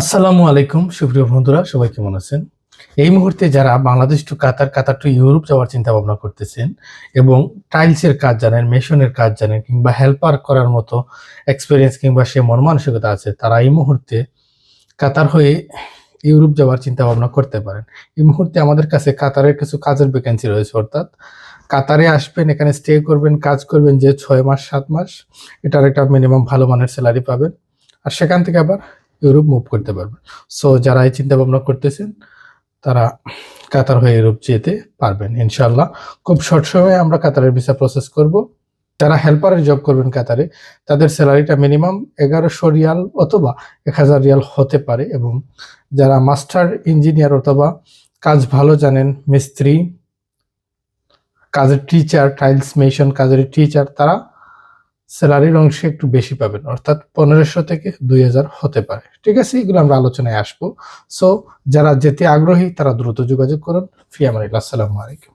আসসালামু আলাইকুম, সুপ্রিয় বন্ধুরা, সবাই কেমন আছেন? এই মুহূর্তে যারা Bangladesh to Qatar Qatar to Europe যাওয়ার চিন্তা ভাবনা করতেছেন এবং টাইলসের কাজ জানেন, মেশনের কাজ জানেন কিংবা হেল্পার করার মতো এক্সপিরিয়েন্স কিংবা সে মন মানসিকতা আছে, তারা এই মুহূর্তে কাতার হয়ে ইউরোপ যাওয়ার চিন্তা ভাবনা করতে পারেন। এই মুহূর্তে আমাদের কাছে কাতারের কিছু কাজের ভ্যাকেন্সি রয়েছে, অর্থাৎ কাতারে আসবেন, এখানে স্টে করবেন, কাজ করবেন যে ছয় মাস, সাত মাস, এটার একটা মিনিমাম ভালো মানের স্যালারি পাবেন। আর সেখান থেকে আবার ইউরোপ মুভ করতে পারবেন সো যারা এই চিন্তা ভাবনা করতেছেন, তারা কাতার হয়ে ইউরোপ যেতে পারবেন ইনশাল্লাহ খুব শর্ট সময়ে আমরা কাতারের ভিসা প্রসেস করব। যারা হেল্পারের জব করবেন কাতারে, তাদের স্যালারিটা মিনিমাম এগারোশো রিয়াল অথবা এক হাজার রিয়াল হতে পারে এবং যারা মাস্টার ইঞ্জিনিয়ার অথবা কাজ ভালো জানেন, মিস্ত্রি, কাজের টিচার টাইলস মেশন কাজের টিচার তারা স্যালারির অংশে একটু বেশি পাবেন, অর্থাৎ পনেরোশো থেকে দুই হাজার হতে পারে। ঠিক আছে, এগুলো আমরা আলোচনায় আসব। সো যারা যেতে আগ্রহী, তারা দ্রুত যোগাযোগ করুন। ফি আমার আসসালামু আলাইকুম।